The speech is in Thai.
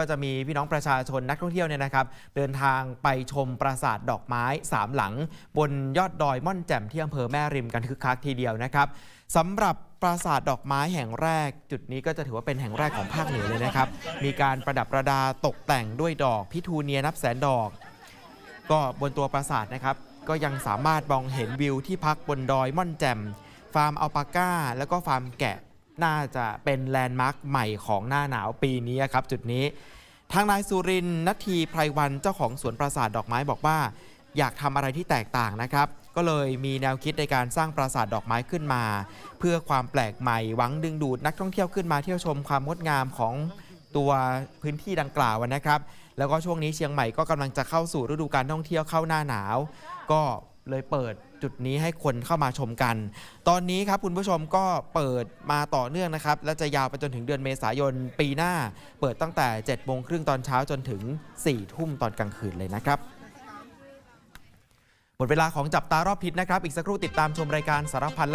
ก็จะมีพี่น้องประชาชนนักท่องเที่ยวเนี่ยนะครับ เดินทางไปชมปราสาทดอกไม้สามหลัง บนยอดดอยม่อนแจ่มที่อำเภอแม่ริมกันคึกคักทีเดียวนะครับสำหรับปราสาทดอกไม้แห่งแรก จุดนี้ก็จะถือว่าเป็นแห่งแรกของภาคเหนือเลยนะครับ มีการประดับประดาตกแต่งด้วยดอกพิทูเนียนับแสนดอก ก็บนตัวปราสาทนะครับ ก็ยังสามารถมองเห็นวิวที่พักบนดอยม่อนแจ่มฟาร์มอัลปาก้า แล้วก็ฟาร์มแกะ น่าจะเป็นแลนด์มาร์คใหม่ของหน้าหนาวปีนี้ครับจุดนี้ ทางนายสุรินทร์นัททีไพรวันเจ้าของสวนปราสาทดอกไม้บอกว่า อยากทำอะไรที่แตกต่างนะครับ ก็เลยมีแนวคิดในการสร้างปราสาทดอกไม้ขึ้นมา เพื่อความแปลกใหม่หวังดึงดูดนักท่องเที่ยวขึ้นมาเที่ยวชมความงดงามของตัวพื้นที่ดังกล่าวนะครับ แล้วก็ช่วงนี้เชียงใหม่ก็กำลังจะเข้าสู่ฤดูการท่องเที่ยวเข้าหน้าหนาว ก็เลยเปิด จุดนี้ให้คนเข้ามาชมกัน ตอนนี้ครับคุณผู้ชมก็เปิดมาต่อเนื่องนะครับ และจะยาวไปจนถึงเดือนเมษายนปีหน้า เปิดตั้งแต่7โมงครึ่งตอนเช้าจนถึง4ทุ่มตอนกลางคืนเลยนะครับหมดเวลาของจับตารอบทิศนะครับ อีกสักครู่ติดตามชมรายการสารพัน